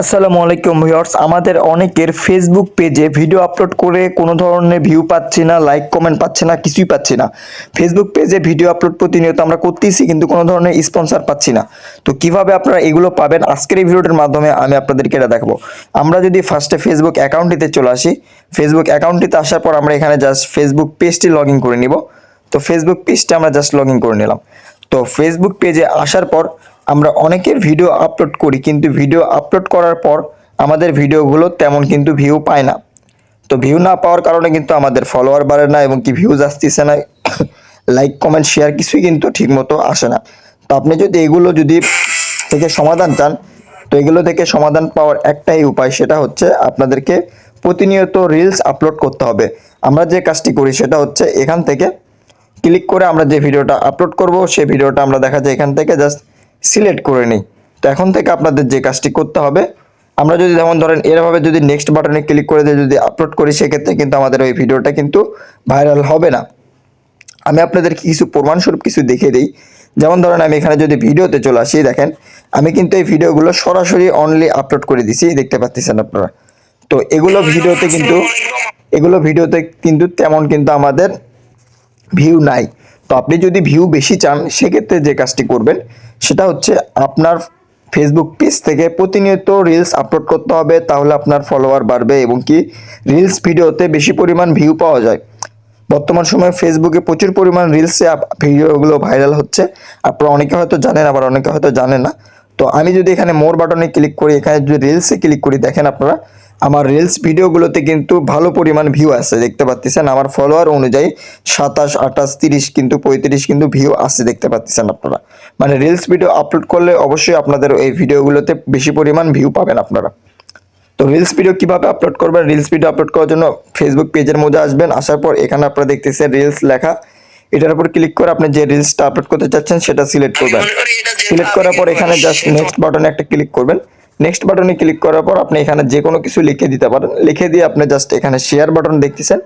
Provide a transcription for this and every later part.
আসসালামু আলাইকুম ভিউয়ার্স। আমাদের অনেকের ফেসবুক পেজে ভিডিও আপলোড করে কোনো ধরনের ভিউ পাচ্ছি না লাইক কমেন্ট পাচ্ছি না, কিছুই পাচ্ছি না। ফেসবুক পেজে ভিডিও আপলোড প্রতিনিয়ত আমরা করতেছি, কিন্তু কোনো ধরনের স্পন্সর পাচ্ছি না। তো কীভাবে আপনারা এগুলো পাবেন? আজকের এই ভিডিওটার মাধ্যমে আমি আপনাদেরকে এটা দেখাবো। আমরা যদি ফার্স্টে ফেসবুক অ্যাকাউন্টটিতে চলে আসি ফেসবুক অ্যাকাউন্টটিতে আসার পর আমরা এখানে জাস্ট ফেসবুক পেজটি লগ করে নিব। তো ফেসবুক পেজটা আমরা জাস্ট লগ করে নিলাম। তো ফেসবুক পেজে আসার পর আমরা অনেকের ভিডিও আপলোড করি, কিন্তু ভিডিও আপলোড করার পর আমাদের ভিডিওগুলো তেমন কিন্তু ভিউ পায় না। তো ভিউ না পাওয়ার কারণে কিন্তু আমাদের ফলোয়ার বাড়ে না এবং কি ভিউজ আসতেছে না লাইক কমেন্ট শেয়ার কিছুই কিন্তু ঠিকমতো আসে না। তো আপনি যদি এগুলো যদি থেকে সমাধান চান, তো এগুলো থেকে সমাধান পাওয়ার একটাই উপায় সেটা হচ্ছে আপনাদেরকে প্রতিনিয়ত রিলস আপলোড করতে হবে। আমরা যে কাজটি করি সেটা হচ্ছে এখান থেকে ক্লিক করে আমরা যে ভিডিওটা আপলোড করব, সেই ভিডিওটা আমরা দেখা যায় এখান থেকে জাস্ট সিলেক্ট করে নিই। তো এখন থেকে আপনাদের যে কাজটি করতে হবে, আমরা যদি যেমন ধরেন এরভাবে যদি নেক্সট বাটনে ক্লিক করে দিয়ে যদি আপলোড করি, সেক্ষেত্রে কিন্তু আমাদের ওই ভিডিওটা কিন্তু ভাইরাল হবে না। আমি আপনাদেরকে কিছু প্রমাণস্বরূপ কিছু দেখিয়ে দিই। যেমন ধরেন আমি এখানে যদি ভিডিওতে চলে আসি, দেখেন, আমি কিন্তু এই ভিডিওগুলো সরাসরি অনলি আপলোড করে দিছি, দেখতে পাচ্ছেন আপনারা। তো এগুলো ভিডিওতে কিন্তু, এগুলো ভিডিওতে কিন্তু তেমন কিন্তু আমাদের ভিউ নাই। তো আপনি যদি ভিউ বেশি চান, সেক্ষেত্রে যে কাজটি করবেন সেটা হচ্ছে আপনার ফেসবুক পেজ থেকে প্রতিনিয়ত রিলস আপলোড করতে হবে, তাহলে আপনার ফলোয়ার বাড়বে এবং কি রিলস ভিডিওতে বেশি পরিমাণ ভিউ পাওয়া যায়। বর্তমান সময়ে ফেসবুকে প্রচুর পরিমাণ রিলসে ভিডিওগুলো ভাইরাল হচ্ছে। আপনারা অনেকে হয়তো জানেন, আবার অনেকে হয়তো জানেন না। তো আমি যদি এখানে মোর বাটনে ক্লিক করি, এখানে যদি রিলসে ক্লিক করি, দেখেন আপনারা আমার রিলস ভিডিওগুলোতে কিন্তু ভালো পরিমাণ ভিউ আছে দেখতে পাচ্ছেন আমার ফলোয়ার অনুযায়ী সাতাশ আঠাশ তিরিশ কিন্তু পঁয়ত্রিশ কিন্তু ভিউ আছে দেখতে পাচ্ছেন আপনারা। মানে রিলস ভিডিও আপলোড করলে অবশ্যই আপনাদের এই ভিডিওগুলোতে বেশি পরিমাণ ভিউ পাবেন আপনারা। তো রিলস ভিডিও কীভাবে আপলোড করবেন? রিলস ভিডিও আপলোড করার জন্য ফেসবুক পেজের মধ্যে আসবেন আসার পর এখানে আপনারা দেখতেছেন রিলস লেখা। এটার উপর ক্লিক করে আপনি যে রিলসটা আপলোড করতে চাচ্ছেন সেটা সিলেক্ট করবেন। সিলেক্ট করার পর এখানে জাস্ট নেক্সট বাটনে একটা ক্লিক করবেন। নেক্সট বাটনে ক্লিক করার পর আপনি এখানে যে কোনো কিছু লিখে দিতে পারেন। লিখে দিয়ে আপনি জাস্ট এখানে শেয়ার বাটন দেখতেছেন।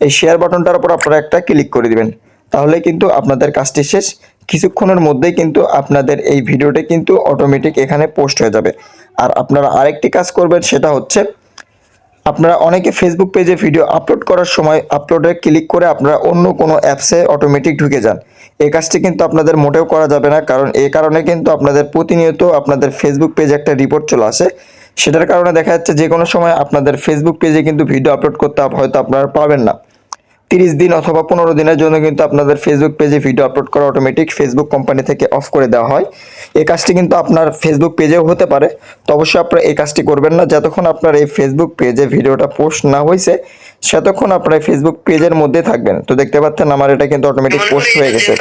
এই শেয়ার বাটনটার উপর আপনারা একটা ক্লিক করে দিবেন। তাহলে কিন্তু আপনাদের কাজটি শেষ। কিছুক্ষণের মধ্যেই কিন্তু আপনাদের এই ভিডিওটি কিন্তু অটোমেটিক এখানে পোস্ট হয়ে যাবে। আর আপনারা আরেকটি কাজ করবেন, সেটা হচ্ছে আপনারা অনেকে ফেসবুক পেজে ভিডিও আপলোড করার সময় আপলোডে ক্লিক করে আপনারা অন্য কোনো অ্যাপসে অটোমেটিক ঢুকে যান। এই কাজটি কিন্তু আপনাদের মোটেও করা যাবে না, কারণ এ কারণে কিন্তু আপনাদের প্রতিনিয়ত আপনাদের ফেসবুক পেজে একটা রিপোর্ট চলে আসে। সেটার কারণে দেখা যাচ্ছে যে কোনো সময় আপনাদের ফেসবুক পেজে কিন্তু ভিডিও আপলোড করতে হয়তো আপনারা পারবেন না। তিরিশ দিন অথবা পনেরো দিনের জন্য কিন্তু আপনাদের ফেসবুক পেজে ভিডিও আপলোড করা অটোমেটিক ফেসবুক কোম্পানি থেকে অফ করে দেওয়া হয়। এই কাজটি কিন্তু আপনার ফেসবুক পেজেও হতে পারে। তো অবশ্যই আপনারা এই কাজটি করবেন না। যতক্ষণ আপনার এই ফেসবুক পেজে ভিডিওটা পোস্ট না হয়েছে সেতক্ষণ আপনার ফেসবুক পেজের মধ্যে থাকবেন। তো দেখতে পাচ্ছেন আমার এটা কিন্তু অটোমেটিক পোস্ট হয়ে গেছে।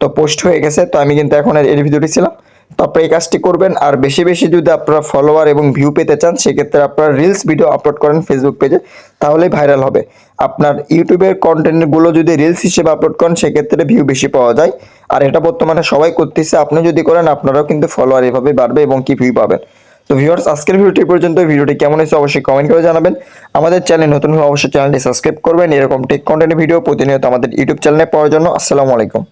তো পোস্ট হয়ে গেছে। তো আমি কিন্তু এখন এর ভিডিওটি ছিলাম। তো আপনারা এই কাজটি করবেন। আর বেশি বেশি যদি আপনারা ফলোয়ার এবং ভিউ পেতে চান, সেক্ষেত্রে আপনারা রিলস ভিডিও আপলোড করেন ফেসবুক পেজে তাহলেই ভাইরাল হবে। আপনার ইউটিউবের কন্টেন্টগুলো যদি রিলস হিসেবে আপলোড করেন, সেক্ষেত্রে ভিউ বেশি পাওয়া যায়। আর এটা বর্তমানে সবাই করতেছে, আপনি যদি করেন, আপনারাও কিন্তু ফলোয়ার এভাবে বাড়বে এবং কি ভিউ পাবেন। তো ভিউয়ার্স আজকের ভিডিওটি পর্যন্ত ভিডিওটি কেমন হয়েছে অবশ্যই কমেন্ট করে জানাবেন। আমাদের চ্যানেল নতুন হলে অবশ্যই চ্যানেলটি সাবস্ক্রাইব করবেন। এরকম টেক কন্টেন্ট ভিডিও প্রতিনিয়ত আমাদের ইউটিউব চ্যানেলে পাওয়ার জন্য। আসসালামু আলাইকুম।